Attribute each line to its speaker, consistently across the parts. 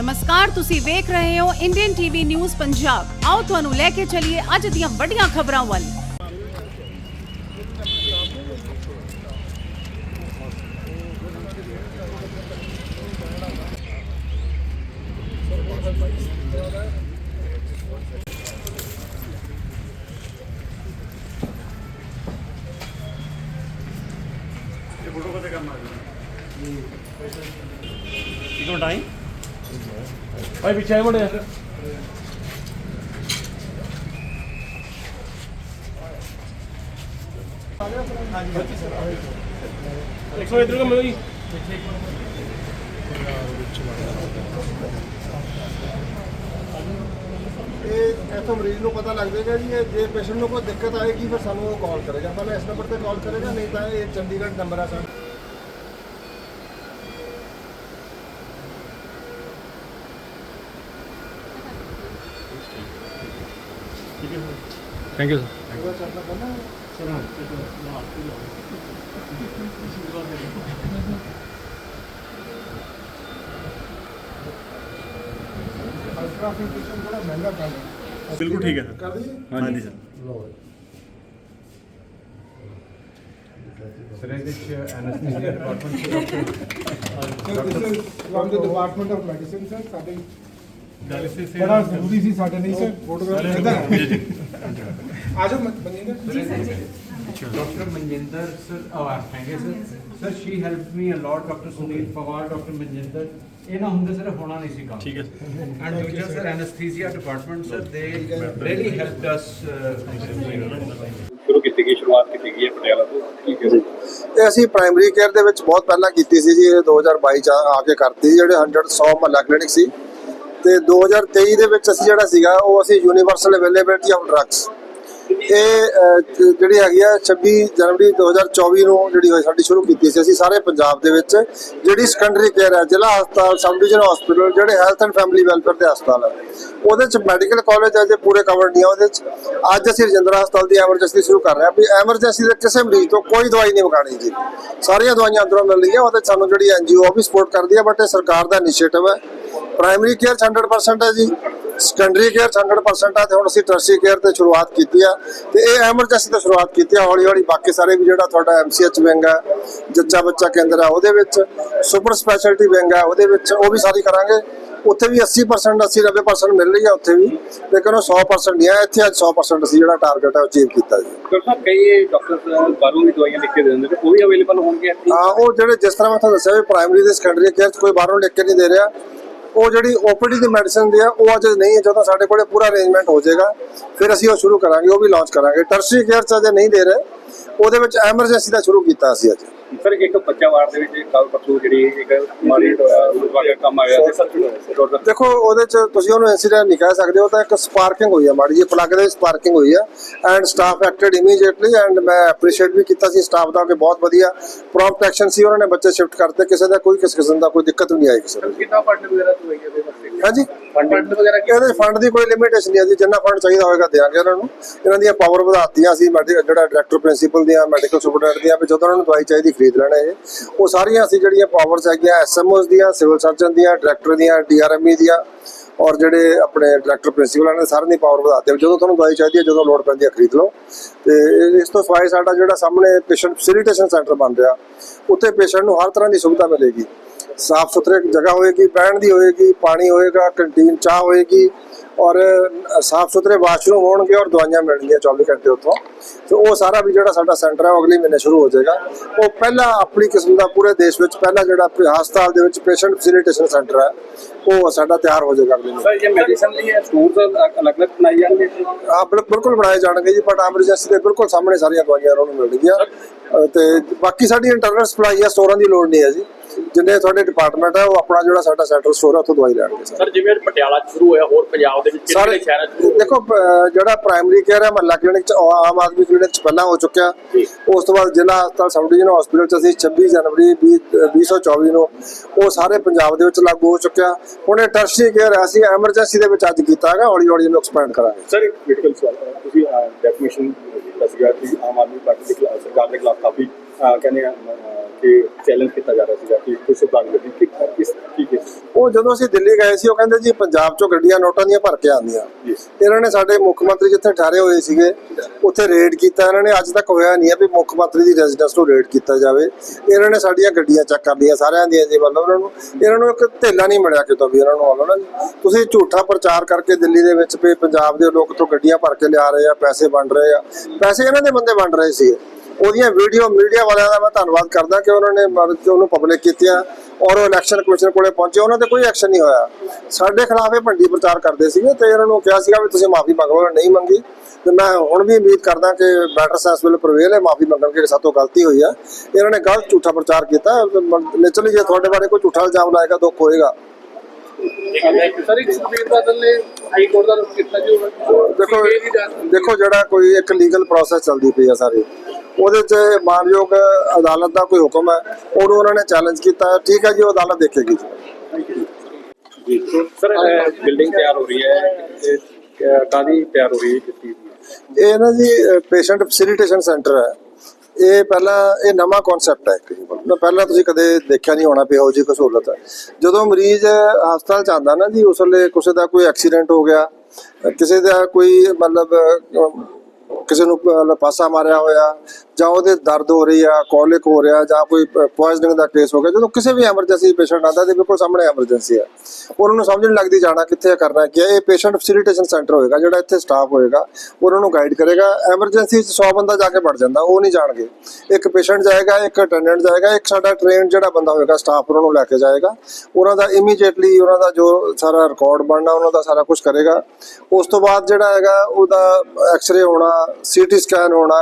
Speaker 1: ਨਮਸਕਾਰ ਤੁਸੀਂ ਵੇਖ ਰਹੇ ਹੋ ਇੰਡੀਅਨ ਟੀਵੀ ਨਿਊਜ਼ ਪੰਜਾਬ ਆਓ ਤੁਹਾਨੂੰ ਲੈ ਕੇ ਚੱਲੀਏ ਅੱਜ ਦੀਆਂ ਵੱਡੀਆਂ ਖਬਰਾਂ ਵੱਲ।
Speaker 2: ਇੱਕ ਮਿੰਟ ਆਈ
Speaker 3: ਭਾਈ ਪਿੱਛੇ ਆਏ ਇੱਕ ਸੌ ਇਧਰ ਕੰਮ ਜੀ।
Speaker 4: ਇਹ ਇੱਥੋਂ ਮਰੀਜ਼ ਨੂੰ ਪਤਾ ਲੱਗ ਜਾਏਗਾ ਜੀ, ਇਹ ਜੇ ਪੇਸ਼ੈਂਟ ਨੂੰ ਕੋਈ ਦਿੱਕਤ ਆਏਗੀ, ਫਿਰ ਸਾਨੂੰ ਉਹ ਕਾਲ ਕਰੇਗਾ। ਪਹਿਲਾਂ ਇਸ ਨੰਬਰ ਤੇ ਕਾਲ ਕਰੇਗਾ, ਨਹੀਂ ਤਾਂ ਇਹ ਚੰਡੀਗੜ੍ਹ ਨੰਬਰ ਆ ਸਾਡਾ।
Speaker 3: ਥੈਂਕ ਯੂ
Speaker 4: ਪੂਰਾ ਚੱਲਣਾ ਪੈਣਾ ਅਲਟਰਾ ਫਿਲਟਰੇਸ਼ਨ ਥੋੜਾ ਮਹਿੰਗਾ ਪੈਂਦਾ
Speaker 2: ਬਿਲਕੁਲ ਠੀਕ ਹੈ ਸਰ।
Speaker 4: ਕਰ ਦਈਏ
Speaker 2: ਹਾਂਜੀ ਸਰ।
Speaker 4: ਲੋ
Speaker 5: ਸਰ ਇਹਦੇ ਵਿੱਚ ਐਨਐਸਥੀਸੀਆ ਡਿਪਾਰਟਮੈਂਟ ਦੇ doctor
Speaker 4: sir this is from the department of medicine sir ਸਾਡੇ
Speaker 5: ਡਾਇਲਿਸਿਸ
Speaker 4: ਬੜਾ ਜ਼ਰੂਰੀ ਸੀ ਸਾਡੇ ਲਈ ਸਰ ਫੋਟੋਗ੍ਰਾਫ ਕਿਦਾਂ ਆਜੋ Baninder
Speaker 5: doctor Manjinder sir ਆਵਾਰ thank you sir. Sir she help me a lot doctor Sunil Pawar doctor Manjinder. ਇਹ ਨਾ ਹੁੰਦੇ ਸਰ ਹੋਣਾ ਨਹੀਂ ਸੀ ਕੰਮ।
Speaker 2: ਠੀਕ ਹੈ। ਸਰ
Speaker 5: ਐਂਡ ਦੂਜਾ ਸਰ ਐਨਐਸਥੀਸੀਆ ਡਿਪਾਰਟਮੈਂਟ ਸਰ ਦੇ ਰੀਲੀ ਹੈਲਪਡ ਅਸ
Speaker 6: ਸ਼ੁਰੂ ਕੀਤੀ ਗਈ ਸ਼ੁਰੂਆਤ ਕੀਤੀ ਗਈ ਹੈ ਪਟਿਆਲਾ ਤੋਂ। ਠੀਕ ਹੈ।
Speaker 4: ਇਹ ਅਸੀਂ ਪ੍ਰਾਇਮਰੀ ਕੇਅਰ ਦੇ ਵਿੱਚ ਬਹੁਤ ਪਹਿਲਾਂ ਕੀਤੀ ਸੀ ਜੀ ਇਹ 2022 ਚ ਆ ਕੇ ਕਰਤੀ ਜਿਹੜੇ 100 100 ਮਹੱਲਾ ਕਲੀਨਿਕ ਸੀ। ਤੇ 2023 ਦੇ ਵਿੱਚ ਅਸੀਂ ਜਿਹੜਾ ਸੀਗਾ, ਉਹ ਅਸੀਂ ਯੂਨੀਵਰਸਲ ਅਵੇਲੇਬਿਲਟੀ ਆਫ ਡਰੱਗਸ ਇਹ ਜਿਹੜੀ ਹੈਗੀ ਆ 26 ਜਨਵਰੀ 2024 ਨੂੰ ਜਿਹੜੀ ਹੋਈ ਸਾਡੀ ਸ਼ੁਰੂ ਕੀਤੀ ਸੀ ਅਸੀਂ ਸਾਰੇ ਪੰਜਾਬ ਦੇ ਵਿੱਚ, ਜਿਹੜੀ ਸੈਕੰਡਰੀ ਕੇਅਰ ਹੈ, ਜ਼ਿਲ੍ਹਾ ਹਸਪਤਾਲ ਸਬ ਡਿਵੀਜ਼ਨ ਹਸਪੀਟਲ ਜਿਹੜੇ ਹੈਲਥ ਐਂਡ ਫੈਮਿਲੀ ਵੈਲਫੇਅਰ ਦੇ ਹਸਪਤਾਲ ਹੈ ਉਹਦੇ ਚ ਮੈਡੀਕਲ ਕਾਲਜ ਹੈ ਜੇ ਪੂਰੇ ਕਵਰ ਨਹੀਂ ਆ ਉਹਦੇ ਚ। ਅੱਜ ਅਸੀਂ ਰਜਿੰਦਰਾ ਹਸਪਤਾਲ ਦੀ ਐਮਰਜੈਂਸੀ ਸ਼ੁਰੂ ਕਰ ਰਹੇ ਹਾਂ। ਵੀ ਐਮਰਜੈਂਸੀ ਦੇ ਕਿਸੇ ਮਰੀਜ਼ ਤੋਂ ਕੋਈ ਦਵਾਈ ਨਹੀਂ ਮੰਗਾਣੀ ਜੀ। ਸਾਰੀਆਂ ਦਵਾਈਆਂ ਅੰਦਰੋਂ ਮਿਲ ਰਹੀਆਂ, ਉਹਦੇ ਸਾਨੂੰ ਜਿਹੜੀ ਐਨਜੀਓ ਉਹ ਵੀ ਸਪੋਰਟ ਕਰਦੀ ਹੈ ਬਟ ਇਹ ਸਰਕਾਰ ਦਾ ਇਨੀਸ਼ੀਏਟਿਵ ਹੈ। ਪ੍ਰਾਇਮਰੀ ਕੇਅਰ 100% ਹੈ ਜੀ ਸੈਕੰਡਰੀ ਕੇਅਰ 100% ਹੈ ਤੇ ਹੁਣ ਅਸੀਂ ਟਰਸ਼ਰੀ ਕੇਅਰ ਤੇ ਸ਼ੁਰੂਆਤ ਕੀਤੀ ਆ ਤੇ ਇਹ ਐਮਰਜੈਂਸੀ ਤੋਂ ਸ਼ੁਰੂਆਤ ਕੀਤੀ ਆ ਹੌਲੀ ਹੌਲੀ ਬਾਕੀ ਸਾਰੇ ਵੀ ਜਿਹੜਾ ਤੁਹਾਡਾ ਐਮਸੀਐਚ ਵਿੰਗ ਹੈ ਜੱਚਾ ਬੱਚਾ ਕੇਂਦਰ ਹੈ ਉਹਦੇ ਵਿੱਚ ਸੁਪਰ ਸਪੈਸ਼ਲਟੀ ਵਿੰਗ ਹੈ ਉਹਦੇ ਵਿੱਚ ਉਹ ਵੀ ਸਾਰੀ ਕਰਾਂਗੇ। ਉੱਥੇ ਵੀ 80% 80 90% ਮਿਲ ਰਹੀ ਹੈ ਉੱਥੇ ਵੀ ਲੇਕਿਨ ਉਹ 100% ਨਹੀਂ ਹੈ ਇੱਥੇ ਅੱਜ 100% ਅਸੀਂ ਜਿਹੜਾ ਟਾਰਗੇਟ ਹੈ ਅਚੀਵ ਕੀਤਾ ਜੀ।
Speaker 6: ਡਾਕਟਰ ਸਾਹਿਬ ਕਈ ਡਾਕਟਰ ਬਾਹਰੋਂ ਵੀ ਦਵਾਈਆਂ ਲਿਖ ਕੇ ਦੇ ਦਿੰਦੇ ਨੇ ਉਹ ਵੀ ਅਵੇਲੇਬਲ ਹੋਣਗੇ
Speaker 4: ਹਾਂ ਉਹ ਜਿਹੜੇ ਜਿਸ ਤਰ੍ਹਾਂ ਮੈਂ ਤੁਹਾਨੂੰ ਦੱਸਿਆ ਵੀ ਪ੍ਰਾਇਮਰੀ ਤੇ ਸੈਕੰਡਰੀ ਕੇਅਰ 'ਚ ਕੋਈ ਬਾਹਰੋਂ ਲਿਖ ਕੇ ਨਹੀਂ ਦੇ ਰਿਹਾ ਉਹ ਜਿਹੜੀ ਓਪੀਡੀ ਦੀ ਮੈਡੀਸਨ ਦੀ ਆ, ਉਹ ਅਜੇ ਨਹੀਂ ਹੈ, ਜਦੋਂ ਸਾਡੇ ਕੋਲੇ ਪੂਰਾ ਅਰੇਂਜਮੈਂਟ ਹੋ ਜਾਏਗਾ, ਫਿਰ ਅਸੀਂ ਉਹ ਸ਼ੁਰੂ ਕਰਾਂਗੇ, ਉਹ ਵੀ ਲਾਂਚ ਕਰਾਂਗੇ। ਟਰਸ਼ਰੀ ਕੇਅਰ 'ਚ ਅਜੇ ਨਹੀਂ ਦੇ ਰਹੇ, ਉਹਦੇ ਵਿੱਚ ਐਮਰਜੈਂਸੀ ਦਾ ਸ਼ੁਰੂ ਕੀਤਾ ਅਸੀਂ ਅੱਜ।
Speaker 6: ਸਰ ਇੱਕ ਬੱਚਾ ਵਾਰ ਦੇ ਵਿੱਚ ਕੱਲ ਪਰਸੋਂ ਜਿਹੜੀ ਇੱਕ ਮਾਰੀ ਵਾਲਾ ਕੰਮ ਆਇਆ
Speaker 4: ਦੇਖੋ ਉਹਦੇ 'ਚ ਤੁਸੀਂ ਉਹਨੂੰ ਇਨਸੀਡੈਂਟ ਨਹੀਂ ਕਹਿ ਸਕਦੇ ਉਹ ਤਾਂ ਇੱਕ ਸਪਾਰਕਿੰਗ ਹੋਈ ਹੈ ਮਾੜੀ ਜਿਹੀ ਪਲੱਗ ਦੇ ਸਪਾਰਕਿੰਗ ਹੋਈ ਹੈ and staff acted immediately and ਮੈਂ ਐਪਰੀਸ਼ੀਏਟ ਵੀ ਕੀਤਾ ਸੀ ਸਟਾਫ ਦਾ ਕਿ ਬਹੁਤ ਵਧੀਆ ਐਕਸ਼ਨ ਸੀ ਉਹਨਾਂ ਨੇ ਬੱਚੇ ਸ਼ਿਫਟ ਕਰਤੇ ਕਿਸੇ ਦਾ ਕੋਈ ਕਿਸ ਕਿਸਮ ਦਾ ਕੋਈ ਦਿੱਕਤ ਨਹੀਂ ਆਈ ਕਿਸੇ ਨੂੰ।
Speaker 6: ਕਿੰਨਾ ਫੰਡ ਵਗੈਰਾ ਤੋਂ ਹੋਈ ਹੈ
Speaker 4: ਹਾਂਜੀ।
Speaker 6: ਫੰਡ ਵਗੈਰਾ
Speaker 4: ਇਹਦੇ ਫੰਡ ਦੀ ਕੋਈ ਲਿਮਿਟੇਸ਼ਨ ਨਹੀਂ ਹੈ ਜੀ ਜਿੰਨਾ ਫੰਡ ਚਾਹੀਦਾ ਹੋਵੇਗਾ ਦੇਵਾਂਗੇ ਉਹਨਾਂ ਨੂੰ। ਇਹਨਾਂ ਦੀਆਂ ਪਾਵਰ ਵਧਾਤੀਆਂ ਸੀ ਮੈਡੀ- ਜਿਹੜਾ ਡਾਇਰੈਕਟਰ ਪ੍ਰਿੰਸੀਪਲ ਦੀਆਂ ਮੈਡੀਕਲ ਸੁਪਰਡੈਂਟ ਦੀਆਂ ਵੀ ਜਦੋਂ ਉਹਨਾਂ ਨੂੰ ਦਵਾਈ ਚਾਹੀਦੀ ਖਰੀਦ ਲੈਣਾ ਇਹ। ਉਹ ਸਾਰੀਆਂ ਅਸੀਂ ਜਿਹੜੀਆਂ ਪਾਵਰਸ ਹੈਗੀਆਂ ਐਸਐਮਓਸ ਦੀਆਂ ਸਿਵਲ ਸਰਜਨ ਦੀਆਂ ਡਾਇਰੈਕਟਰ ਦੀਆਂ ਡੀਆਰਐਮਈ ਦੀਆਂ ਔਰ ਜਿਹੜੇ ਆਪਣੇ ਡਾਇਰੈਕਟਰ ਪ੍ਰਿੰਸੀਪਲ ਨੇ ਸਾਰਿਆਂ ਦੀ ਪਾਵਰ ਵਧਾਤੀ ਜਦੋਂ ਤੁਹਾਨੂੰ ਦਵਾਈ ਚਾਹੀਦੀ ਹੈ ਜਦੋਂ ਲੋੜ ਪੈਂਦੀ ਹੈ ਖਰੀਦ ਲਓ। ਤੇ ਇਸ ਤੋਂ ਸਿਵਾਏ ਸਾਡਾ ਜਿਹੜਾ ਸਾਹਮਣੇ ਪੇਸ਼ੈਂਟ ਫੈਸਿਲਿਟੇਸ਼ਨ ਸੈਂਟਰ ਬਣ ਰਿਹਾ ਉੱਥੇ ਪੇਸ਼ੈਂਟ ਨੂੰ ਹਰ ਤਰ੍ਹਾਂ ਦੀ ਸੁਵਿਧਾ ਮਿਲੇਗੀ। ਸਾਫ਼ ਸੁਥਰੇ ਜਗ੍ਹਾ ਹੋਏਗੀ ਬਹਿਣ ਦੀ ਹੋਏਗੀ ਪਾਣੀ ਹੋਏਗਾ ਕੰਟੀਨ ਚਾਹ ਹੋਏਗੀ ਔਰ ਸਾਫ਼ ਸੁਥਰੇ ਵਾਸ਼ਰੂਮ ਹੋਣਗੇ ਔਰ ਦਵਾਈਆਂ ਮਿਲਣਗੀਆਂ 24 ਘੰਟੇ ਉੱਥੋਂ। ਤੇ ਉਹ ਸਾਰਾ ਵੀ ਜਿਹੜਾ ਸਾਡਾ ਸੈਂਟਰ ਹੈ ਉਹ ਅਗਲੇ ਮਹੀਨੇ ਸ਼ੁਰੂ ਹੋ ਜਾਏਗਾ। ਉਹ ਪਹਿਲਾ ਆਪਣੀ ਕਿਸਮ ਦਾ ਪੂਰੇ ਦੇਸ਼ ਵਿੱਚ ਪਹਿਲਾ ਜਿਹੜਾ ਹਸਪਤਾਲ ਦੇ ਵਿੱਚ ਪੇਸ਼ੈਂਟ ਫੈਸਿਲਿਟੇਸ਼ਨ ਸੈਂਟਰ ਹੈ ਉਹ ਸਾਡਾ ਤਿਆਰ ਹੋ ਜਾਏਗਾ ਅਗਲੇ ਮਹੀਨੇ।
Speaker 6: ਸਰ ਇਹ ਮੈਡੀਸਨ ਲਈ ਸਟੋਰਸ ਅਲੱਗ-ਅਲੱਗ ਬਣਾਈ ਜਾਣਗੇ?
Speaker 4: ਹਾਂ ਬਿਲ- ਬਿਲਕੁਲ ਬਣਾਏ ਜਾਣਗੇ ਜੀ ਬਟ ਐਮਰਜੈਂਸੀ ਦੇ ਬਿਲਕੁਲ ਸਾਹਮਣੇ ਸਾਰੀਆਂ ਦਵਾਈਆਂ ਉਹਨਾਂ ਨੂੰ ਮਿਲਣਗੀਆਂ। ਤੇ ਬਾਕੀ ਸਾਡੀ ਇੰਟਰਨਲ ਸਪਲਾਈ ਹੈ ਸਟੋਰਾਂ ਦੀ ਲੋੜ ਨਹੀਂ ਹੈ ਜੀ। ਜਿੰਨੇ ਤੁਹਾਡੇ ਡਿਪਾਰਟਮੈਂਟ ਹੈ ਉਹ ਆਪਣਾ ਜਿਹੜਾ ਸਾਡਾ ਸੈਂਟਰਲ ਸਟੋਰ ਹੈ ਉੱਥੋਂ ਦਵਾਈ ਲੈਣਗੇ ਸਾਰੇ।
Speaker 7: ਸਰ ਜਿਵੇਂ ਪਟਿਆਲਾ ਚ ਸ਼ੁਰੂ ਹੋਇਆ ਹੋਰ ਪੰਜਾਬ ਦੇ ਵਿੱਚ
Speaker 4: ਸਾਰੇ
Speaker 7: ਕਿਹੜੇ ਸ਼ਹਿਰਾਂ ਚ ਸ਼ੁਰੂ
Speaker 4: ਦੇਖੋ ਅਹ, ਜਿਹੜਾ ਪ੍ਰਾਇਮਰੀ ਕੇਅਰ ਹੈ ਮਹੱਲਾ ਕਲੀਨਿਕ ਚ ਆਮ ਆਦਮੀ ਕਲੀਨਿਕ ਚ ਪਹਿਲਾਂ ਹੋ ਚੁੱਕਿਆ ਉਸ ਤੋਂ ਬਾਅਦ ਜ਼ਿਲ੍ਹਾ ਹਸਪਤਾਲ ਸਬ ਡਿਵੀਜ਼ਨ ਹਸਪੀਟਲ ਚ ਅਸੀਂ 26 ਜਨਵਰੀ 20 2024 ਨੂੰ ਉਹ ਸਾਰੇ ਪੰਜਾਬ ਦੇ ਵਿੱਚ ਲਾਗੂ ਹੋ ਚੁੱਕਿਆ ਹੁਣ ਇਹ ਟਰਸ਼ਰੀ ਕੇਅਰ ਅਸੀਂ ਐਮਰਜੈਂਸੀ ਦੇ ਵਿੱਚ ਅੱਜ ਕੀਤਾ ਹੈਗਾ ਹੌਲੀ ਹੌਲੀ ਇਹਨੂੰ ਐਕਸਪੈਂਡ ਕਰਾਂਗੇ
Speaker 6: ਸਰ ਇੱਕ ਕ੍ਰਿਟੀਕਲ ਸਵਾਲ ਹੈ। ਤੁਸੀਂ ਡੈਫੀਨੇਸ਼ਨ ਦਿੱਤਾ ਸੀਗਾ ਕਿ ਆਮ ਆਦਮੀ ਪਾਰਟੀ ਦੇ ਖਿਲਾਫ ਸਰਕਾਰ ਦੇ ਖਿਲਾਫ ਕਾਫੀ ਅਹ, ਕਹਿੰਦੇ ਆ, ਅਹ, ਇੱਥੇ ਚੈਲੰਜ ਕੀਤਾ ਜਾ ਰਿਹਾ ਸੀਗਾ ਕਿ ਕੋਈ ਸੁਧਾਰ ਗੱਡੀ ਕਿ ਕਿਸ ਕੀ ਕਿਸ
Speaker 4: ਉਹ ਜਦੋਂ ਅਸੀਂ ਦਿੱਲੀ ਗਏ ਸੀ ਉਹ ਕਹਿੰਦੇ ਜੀ ਪੰਜਾਬ ਚੋਂ ਗੱਡੀਆਂ ਨੋਟਾਂ ਦੀਆਂ ਭਰ ਕੇ ਆਉਂਦੀਆਂ। ਇਹਨਾਂ ਨੇ ਸਾਡੇ ਮੁੱਖ ਮੰਤਰੀ ਜਿੱਥੇ ਠਹਿਰੇ ਹੋਏ ਸੀਗੇ ਉੱਥੇ ਰੇਡ ਕੀਤਾ। ਇਹਨਾਂ ਨੇ ਅੱਜ ਤੱਕ ਹੋਇਆ ਨਹੀਂ ਹੈ ਵੀ ਮੁੱਖ ਮੰਤਰੀ ਦੀ ਰੈਜ਼ੀਡੈਂਸ ਨੂੰ ਰੇਡ ਕੀਤਾ ਜਾਵੇ। ਇਹਨਾਂ ਨੇ ਸਾਡੀਆਂ ਗੱਡੀਆਂ ਚੈੱਕ ਕਰ ਲਈਆਂ ਸਾਰਿਆਂ ਦੀਆਂ ਜੀ ਮਤਲਬ ਉਹਨਾਂ ਨੂੰ। ਇਹਨਾਂ ਨੂੰ ਇੱਕ ਧੇਲਾ ਨਹੀਂ ਮਿਲਿਆ ਕਿਤੋਂ ਵੀ ਇਹਨਾਂ ਨੂੰ ਵੱਲੋਂ ਨਾ। ਤੁਸੀਂ ਝੂਠਾ ਪ੍ਰਚਾਰ ਕਰਕੇ ਦਿੱਲੀ ਦੇ ਵਿੱਚ ਵੀ ਪੰਜਾਬ ਦੇ ਲੋਕ ਤੋਂ ਗੱਡੀਆਂ ਭਰ ਕੇ ਲਿਆ ਰਹੇ ਆ ਪੈਸੇ ਵੰਡ ਰਹੇ ਆ। ਪੈਸੇ ਇਹਨਾਂ ਦੇ ਬੰਦੇ ਵੰਡ ਰਹੇ ਸੀਗੇ। ਉਹਦੀਆਂ ਵੀਡੀਓ ਮੀਡੀਆ ਵਾਲਿਆਂ ਦਾ ਮੈਂ ਧੰਨਵਾਦ ਕਰਦਾ ਕਿ ਉਹਨਾਂ ਨੇ ਮਰ- ਕਿ ਉਹਨੂੰ ਪਬਲਿਕ ਕੀਤੀਆਂ ਔਰ ਉਹ ਇਲੈਕਸ਼ਨ ਕਮਿਸ਼ਨ ਕੋਲੇ ਪਹੁੰਚੇ। ਉਹਨਾਂ ਤੇ ਕੋਈ ਐਕਸ਼ਨ ਨਹੀਂ ਹੋਇਆ। ਸਾਡੇ ਖਿਲਾਫ ਇਹ ਭੰਡੀ ਪ੍ਰਚਾਰ ਕਰਦੇ ਸੀਗੇ ਤੇ ਇਹਨਾਂ ਨੂੰ ਕਿਹਾ ਸੀਗਾ ਵੀ ਤੁਸੀਂ ਮਾਫੀ ਮੰਗੋ ਨਹੀਂ ਮੰਗੀ। ਤੇ ਮੈਂ ਹੁਣ ਵੀ ਉਮੀਦ ਕਰਦਾ ਕਿ ਬੈਟਰ ਸੈਂਸ ਵਿਲ ਪ੍ਰਵੇਲ ਹੈ ਮਾਫੀ ਮੰਗਣਗੇ ਕਿ ਸਾਤੋਂ ਗਲਤੀ ਹੋਈ ਆ। ਇਹਨਾਂ ਨੇ ਗਲਤ ਝੂਠਾ ਪ੍ਰਚਾਰ ਕੀਤਾ। ਨੇਚਰਲੀ ਜੇ ਤੁਹਾਡੇ ਬਾਰੇ ਕੋਈ ਝੂਠਾ ਇਲਜ਼ਾਮ ਲਾਏਗਾ ਦੁੱਖ ਹੋਏਗਾ।
Speaker 7: ਕੀਤਾ
Speaker 4: ਦੇਖੋ ਦੇਖੋ ਜਿਹੜਾ ਕੋਈ ਇੱਕ ਲੀਗਲ ਪ੍ਰੋਸੈਸ ਚੱਲਦੀ ਪਈ ਆ ਸਾਰੀ। ਉਹਦੇ 'ਚ ਮਾਨਯੋਗ ਅਦਾਲਤ ਦਾ ਕੋਈ ਹੁਕਮ ਹੈ ਉਹਨੂੰ ਉਹਨਾਂ ਨੇ ਚੈਲੰਜ ਕੀਤਾ ਠੀਕ ਹੈ ਜੀ ਉਹ ਅਦਾਲਤ ਦੇਖੇਗੀ ਜੀ।
Speaker 6: ਜੀ। ਸਰ ਬਿਲਡਿੰਗ ਤਿਆਰ ਹੋ ਰਹੀ ਹੈ। ਕਾਦੀ ਤਿਆਰ ਹੋ ਰਹੀ ਹੈ ਕਿਸ ਚੀਜ਼ ਦੀ?
Speaker 4: ਇਹ ਨਾ ਜੀ ਪੇਸ਼ੈਂਟ ਫੈਸਿਲਿਟੇਸ਼ਨ ਸੈਂਟਰ ਹੈ। ਇਹ ਪਹਿਲਾਂ ਇਹ ਨਵਾਂ ਕਨਸੈਪਟ ਹੈ ਇੱਕ ਨਾ ਪਹਿਲਾਂ ਤੁਸੀਂ ਕਦੇ ਦੇਖਿਆ ਨਹੀਂ ਹੋਣਾ ਇਹੋ ਜਿਹੀ ਕੋਈ ਸਹੂਲਤ ਹੈ। ਜਦੋਂ ਮਰੀਜ਼ ਹਸਪਤਾਲ ਆਉਂਦਾ ਨਾ ਜੀ ਉਸ ਵੇਲੇ ਕਿਸੇ ਦਾ ਕੋਈ ਐਕਸੀਡੈਂਟ ਹੋ ਗਿਆ ਕਿਸੇ ਦਾ ਕੋਈ ਮਤਲਬ ਕਿਸੇ ਨੂੰ ਪਾਸਾ ਮਾਰਿਆ ਹੋਇਆ ਜਾਂ ਉਹਦੇ ਦਰਦ ਹੋ ਰਹੀ ਆ ਕੋਲਿਕ ਹੋ ਰਿਹਾ, ਜਾਂ ਕੋਈ ਪੋਇਜ਼ਨਿੰਗ ਦਾ ਕੇਸ ਹੋ ਗਿਆ, ਜਦੋਂ ਕਿਸੇ ਵੀ ਐਮਰਜੈਂਸੀ ਪੇਸ਼ੈਂਟ ਆਉਂਦਾ ਤੇ ਬਿਲਕੁਲ ਸਾਹਮਣੇ ਐਮਰਜੈਂਸੀ ਆ। ਉਹਨਾਂ ਨੂੰ ਸਮਝ ਨਹੀਂ ਲੱਗਦੀ ਜਾਣਾ ਕਿੱਥੇ ਕਰਨਾ ਕੀ ਹੈ ਇਹ ਪੇਸ਼ੈਂਟ ਫੈਸਿਲਿਟੇਸ਼ਨ ਸੈਂਟਰ ਹੋਏਗਾ, ਜਿਹੜਾ ਇੱਥੇ ਸਟਾਫ ਹੋਏਗਾ ਉਹਨਾਂ ਨੂੰ ਗਾਈਡ ਕਰੇਗਾ। ਐਮਰਜੈਂਸੀ 'ਚ 100 ਬੰਦਾ ਜਾ ਕੇ ਵੜ ਜਾਂਦਾ, ਉਹ ਨਹੀਂ ਜਾਣਗੇ। ਇੱਕ ਪੇਸ਼ੈਂਟ ਜਾਏਗਾ, ਇੱਕ ਅਟੈਂਡੈਂਟ ਜਾਏਗਾ, ਇੱਕ ਸਾਡਾ ਟ੍ਰੇਨ ਜਿਹੜਾ ਬੰਦਾ ਹੋਏਗਾ ਸਟਾਫ ਉਹਨਾਂ ਨੂੰ ਲੈ ਕੇ ਜਾਏਗਾ। ਉਹਨਾਂ ਦਾ ਇਮੀਡੀਏਟਲੀ ਉਹਨਾਂ ਦਾ ਜੋ ਸਾਰਾ ਰਿਕਾਰਡ ਬਣਨਾ, ਉਹਨਾਂ ਦਾ ਸਾਰਾ ਕੁਝ ਕਰੇਗਾ। ਉਸ ਤੋਂ ਬਾਅਦ ਜਿਹੜਾ ਹੈਗਾ, ਉਹਦਾ ਐਕਸ-ਰੇ ਹੋਣਾ ਸੀਟੀ ਸਕੈਨ ਹੋਣਾ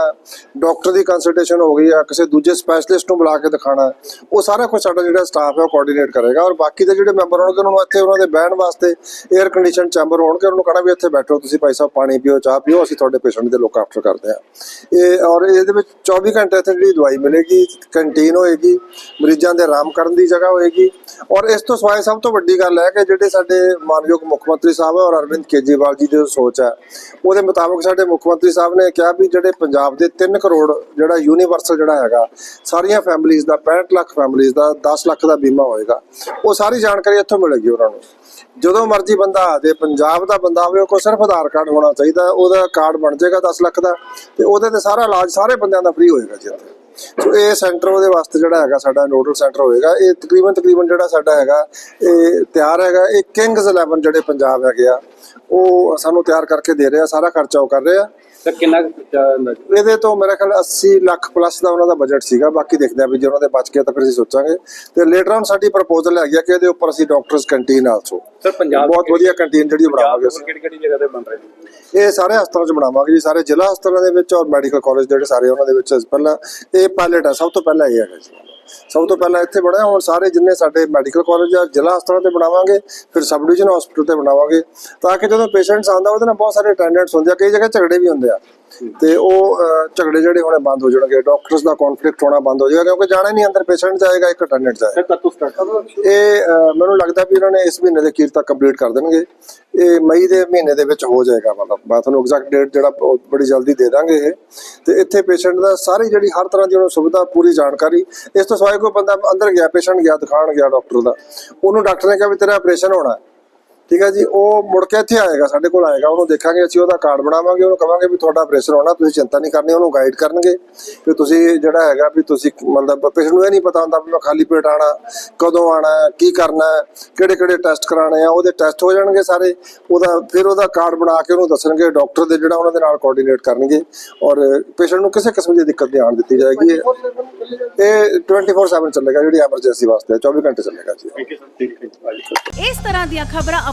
Speaker 4: ਡਾਕਟਰ ਦੀ ਕੰਸਲਟੇਸ਼ਨ ਹੋ ਗਈ ਆ, ਕਿਸੇ ਦੂਜੇ ਸਪੈਸ਼ਲਿਸਟ ਨੂੰ ਬੁਲਾ ਕੇ ਦਿਖਾਣਾ ਉਹ ਸਾਰਾ ਕੁਝ ਸਾਡਾ ਜਿਹੜਾ ਸਟਾਫ ਹੈ ਉਹ ਕੋਆਰਡੀਨੇਟ ਕਰੇਗਾ ਔਰ ਬਾਕੀ ਦੇ ਜਿਹੜੇ ਮੈਂਬਰ ਹੋਣਗੇ, ਉਹਨਾਂ ਨੂੰ ਇੱਥੇ ਉਹਨਾਂ ਦੇ ਬਹਿਣ ਵਾਸਤੇ 에ਅਰ ਕੰਡੀਸ਼ਨ ਚੈਂਬਰ ਹੋਣਗੇ, ਉਹਨਾਂ ਨੂੰ ਕਹਣਾ ਵੀ ਇੱਥੇ ਬੈਠੋ, ਤੁਸੀਂ ਭਾਈ ਸਾਹਿਬ ਪਾਣੀ ਪੀਓ, ਚਾਹ ਪੀਓ, ਅਸੀਂ ਤੁਹਾਡੇ ਪੇਸ਼ੈਂਟ ਦੇ ਲੋਕ ਆਫਟਰ ਕਰਦੇ ਆ ਇਹ ਔਰ ਇਹਦੇ ਵਿੱਚ 24 ਘੰਟੇ ਇੱਥੇ ਜਿਹੜੀ ਦਵਾਈ ਮਿਲੇਗੀ ਕੰਟੀਨ ਹੋਏਗੀ, ਮਰੀਜ਼ਾਂ ਦੇ ਆਰਾਮ ਕਰਨ ਦੀ ਜਗ੍ਹਾ ਹੋਏਗੀ। ਔਰ ਇਸ ਤੋਂ ਸਿਵਾਏ ਸਭ ਤੋਂ ਵੱਡੀ ਗੱਲ ਹੈ ਕਿ ਜਿਹੜੇ ਸਾਡੇ ਮਾਨਯੋਗ ਮੁੱਖ ਮੰਤਰੀ ਸਾਹਿਬ ਔਰ ਅਰਵਿੰਦ ਕੇਜਰੀਵਾਲ ਜੀ ਦੀ ਸੋਚ ਹੈ, ਉਹਦੇ ਮੁਤਾਬਕ ਸਾਡੇ ਮੁੱਖ ਮੰਤਰੀ ਸਾਹਿਬ ਨੇ ਕਿਹਾ ਵੀ ਜਿਹੜੇ ਪੰਜਾਬ ਦੇ 3 ਕਰੋੜ ਜਿਹੜਾ ਯੂਨੀਵਰਸਲ ਜਿਹੜਾ ਹੈਗਾ, ਸਾਰੀਆਂ ਫੈਮਿਲੀਆਂ ਦਾ 65 ਲੱਖ ਫੈਮਿਲੀਆਂ ਦਾ 10 ਲੱਖ ਦਾ ਬੀਮਾ ਹੋਏਗਾ। ਉਹ ਸਾਰੀ ਜਾਣਕਾਰੀ ਇੱਥੋਂ ਮਿਲੇਗੀ ਉਹਨਾਂ ਨੂੰ। ਜਦੋਂ ਮਰਜ਼ੀ ਬੰਦਾ ਆ ਜਾਏ ਪੰਜਾਬ ਦਾ ਬੰਦਾ ਆਵੇ ਉਹ ਕੋਲ ਸਿਰਫ ਆਧਾਰ ਕਾਰਡ ਹੋਣਾ ਚਾਹੀਦਾ, ਉਹਦਾ ਕਾਰਡ ਬਣ ਜਾਏਗਾ 10 ਲੱਖ ਦਾ, ਤੇ ਉਹਦੇ ਤੇ ਸਾਰਾ ਇਲਾਜ ਸਾਰੇ ਬੰਦਿਆਂ ਦਾ ਫ੍ਰੀ ਹੋਏਗਾ ਜੀ ਇੱਥੇ। ਸੋ ਇਹ ਸੈਂਟਰ ਉਹਦੇ ਵਾਸਤੇ ਜਿਹੜਾ ਹੈਗਾ ਸਾਡਾ ਨੋਡਲ ਸੈਂਟਰ ਹੋਏਗਾ। ਇਹ ਤਕਰੀਬਨ ਤਕਰੀਬਨ ਜਿਹੜਾ ਸਾਡਾ ਹੈਗਾ, ਇਹ ਤਿਆਰ ਹੈਗਾ। ਇਹ ਕਿੰਗਸ 11 ਜਿਹੜੇ ਪੰਜਾਬ ਹੈਗੇ ਆ, ਉਹ ਸਾਨੂੰ ਤਿਆਰ ਕਰਕੇ ਦੇ ਰਿਹਾ, ਸਾਰਾ ਖਰਚਾ ਉਹ ਕਰ ਰਿਹਾ।
Speaker 6: ਸਰ ਕਿੰਨਾ ਕੁ ਖਰਚਾ ਆਉਂਦਾ ਜੀ?
Speaker 4: ਇਹਦੇ ਤੋਂ ਮੇਰੇ ਖਿਆਲ 80 ਲੱਖ ਪਲੱਸ ਦਾ ਉਹਨਾਂ ਦਾ ਬਜਟ ਸੀਗਾ ਬਾਕੀ ਦੇਖਦੇ ਆ ਵੀ ਜੇ ਉਹਨਾਂ ਦੇ ਬਚ ਗਿਆ ਤਾਂ ਫਿਰ ਅਸੀਂ ਸੋਚਾਂਗੇ। ਤੇ ਲੇਟਰ ਔਨ ਸਾਡੀ ਪ੍ਰਪੋਜ਼ਲ ਹੈਗੀ ਆ ਕਿ ਇਹਦੇ ਉੱਪਰ ਅਸੀਂ doctors canteen also
Speaker 6: sir Punjab
Speaker 4: ਬਹੁਤ ਵਧੀਆ ਕੰਟੀਨ ਜਿਹੜੀ ਬਣਾਵਾਂਗੇ ਅਸੀਂ।
Speaker 6: ਕਿਹੜੀ ਕਿਹੜੀ ਜਗ੍ਹਾ ਤੇ ਬਣ ਰਹੀ ਹੈ?
Speaker 4: ਇਹ ਸਾਰੇ ਹਸਪਤਾਲਾਂ 'ਚ ਬਣਾਵਾਂਗੇ ਜੀ ਸਾਰੇ ਜ਼ਿਲ੍ਹਾ ਹਸਪਤਾਲਾਂ ਦੇ ਵਿੱਚ ਔਰ ਮੈਡੀਕਲ ਕਾਲਜ ਜਿਹੜੇ ਸਾਰੇ ਉਹਨਾਂ ਦੇ ਵਿੱਚ ਪਹਿਲਾਂ ਇਹ ਪਾਇਲਟ ਹੈ ਸਭ ਤੋਂ ਪਹਿਲਾਂ ਇਹ ਹੈਗਾ ਜੀ। ਸਭ ਤੋਂ ਪਹਿਲਾਂ ਇੱਥੇ ਬਣਿਆ, ਹੁਣ ਸਾਰੇ ਜਿੰਨੇ ਸਾਡੇ ਮੈਡੀਕਲ ਕਾਲਜ ਆ, ਜ਼ਿਲ੍ਹਾ ਹਸਪਤਾਲਾਂ ਤੇ ਬਣਾਵਾਂਗੇ, ਫਿਰ ਸਬ ਡਿਵੀਜ਼ਨ ਹਸਪੀਟਲ ਤੇ ਬਣਾਵਾਂਗੇ। ਤਾਂ ਕਿ ਜਦੋਂ ਪੇਸ਼ੈਂਟਸ ਆਉਂਦਾ, ਉਹਦੇ ਨਾਲ ਬਹੁਤ ਸਾਰੇ ਅਟੈਂਡੈਂਟਸ ਹੁੰਦੇ ਆ, ਕਈ ਜਗ੍ਹਾ ਝਗੜੇ ਵੀ ਹੁੰਦੇ ਆ। ਤੇ ਉਹ ਝਗੜੇ ਜਿਹੜੇ ਹੋਣੇ ਬੰਦ ਹੋ ਜਾਣਗੇ। ਡਾਕਟਰਸ ਦਾ ਕਨਫਲਿਕਟ ਹੋਣਾ ਬੰਦ ਹੋ ਜਾਏਗਾ ਕਿਉਂਕਿ ਜਾਣਾ ਨਹੀਂ ਅੰਦਰ ਪੇਸ਼ੈਂਟ ਜਾਏਗਾ ਇੱਕ ਅਟੈਂਡੈਂਟ ਜਾਏਗਾ। ਇਹ ਮੈਨੂੰ ਲੱਗਦਾ ਵੀ ਇਹਨਾਂ ਨੇ ਇਸ ਮਹੀਨੇ ਦੇ ਅਖੀਰ ਤੱਕ ਕੰਪਲੀਟ ਕਰ ਦੇਣਗੇ। ਇਹ ਮਈ ਦੇ ਮਹੀਨੇ ਦੇ ਵਿੱਚ ਹੋ ਜਾਏਗਾ ਮਤਲਬ ਮੈਂ ਤੁਹਾਨੂੰ ਐਗਜ਼ੈਕਟ ਡੇਟ ਜਿਹੜਾ ਬੜੀ ਜਲਦੀ ਦੇ ਦਾਂਗੇ ਇਹ। ਤੇ ਇੱਥੇ ਪੇਸ਼ੈਂਟ ਦਾ ਸਾਰੀ ਜਿਹੜੀ ਹਰ ਤਰ੍ਹਾਂ ਦੀ ਉਹਨੂੰ ਸੁਵਿਧਾ ਪੂਰੀ ਜਾਣਕਾਰੀ। ਇਸ ਤੋਂ ਸਿਵਾਏ ਕੋਈ ਬੰਦਾ ਅੰਦਰ ਗਿਆ ਪੇਸ਼ੈਂਟ ਗਿਆ ਦਿਖਾਣ ਗਿਆ ਡਾਕਟਰ ਦਾ। ਉਹਨੂੰ ਡਾਕਟਰ ਨੇ ਕਿਹਾ ਵੀ ਤੇਰਾ ਆਪਰੇਸ਼ਨ ਹੋਣਾ। ਠੀਕ ਹੈ ਜੀ ਉਹ ਮੁੜ ਕੇ ਇੱਥੇ ਆਏਗਾ ਸਾਡੇ ਕੋਲ ਆਏਗਾ ਉਹਨੂੰ ਦੇਖਾਂਗੇ ਅਸੀਂ ਉਹਦਾ ਕਾਰਡ ਬਣਾਵਾਂਗੇ ਉਹਨੂੰ ਕਵਾਂਗੇ ਵੀ ਤੁਹਾਡਾ ਆਪਰੇਸ਼ਨ ਹੋਣਾ ਤੁਸੀਂ ਚਿੰਤਾ ਨਹੀਂ ਕਰਨੀ ਉਹਨੂੰ ਗਾਈਡ ਕਰਨਗੇ ਕਿ ਤੁਸੀਂ ਜਿਹੜਾ ਹੈਗਾ ਵੀ ਤੁਸੀਂ ਮਤਲਬ ਪੇਸ਼ੈਂਟ ਨੂੰ ਇਹ ਨਹੀਂ ਪਤਾ ਹੁੰਦਾ ਵੀ ਮੈਂ ਖਾਲੀ ਪੇਟ ਆਣਾ ਕਦੋਂ ਆਣਾ ਕੀ ਕਰਨਾ ਕਿਹੜੇ ਕਿਹੜੇ ਟੈਸਟ ਕਰਾਣੇ ਆ ਉਹਦੇ ਟੈਸਟ ਹੋ ਜਾਣਗੇ ਸਾਰੇ ਉਹਦਾ ਫਿਰ ਉਹਦਾ ਕਾਰਡ ਬਣਾ ਕੇ ਉਹਨੂੰ ਦੱਸਣਗੇ ਡਾਕਟਰ ਦੇ ਜਿਹੜਾ ਉਹਨਾਂ ਦੇ ਨਾਲ ਕੋਆਰਡੀਨੇਟ ਕਰਨਗੇ ਔਰ ਪੇਸ਼ੈਂਟ ਨੂੰ ਕਿਸੇ ਕਿਸਮ ਦੀ ਦਿੱਕਤ ਨਹੀਂ ਆਉਣ ਦਿੱਤੀ ਜਾਏਗੀ। ਇਹ- ਇਹ 24/7 ਚੱਲੇਗਾ ਜਿਹੜੀ ਐਮਰਜੈਂਸੀ ਵਾਸਤੇ ਹੈ, 24 ਘੰਟੇ ਚੱਲੇਗਾ ਜੀ।
Speaker 1: ਇਸ ਤਰ੍ਹਾਂ ਦੀਆਂ ਖਬਰਾਂ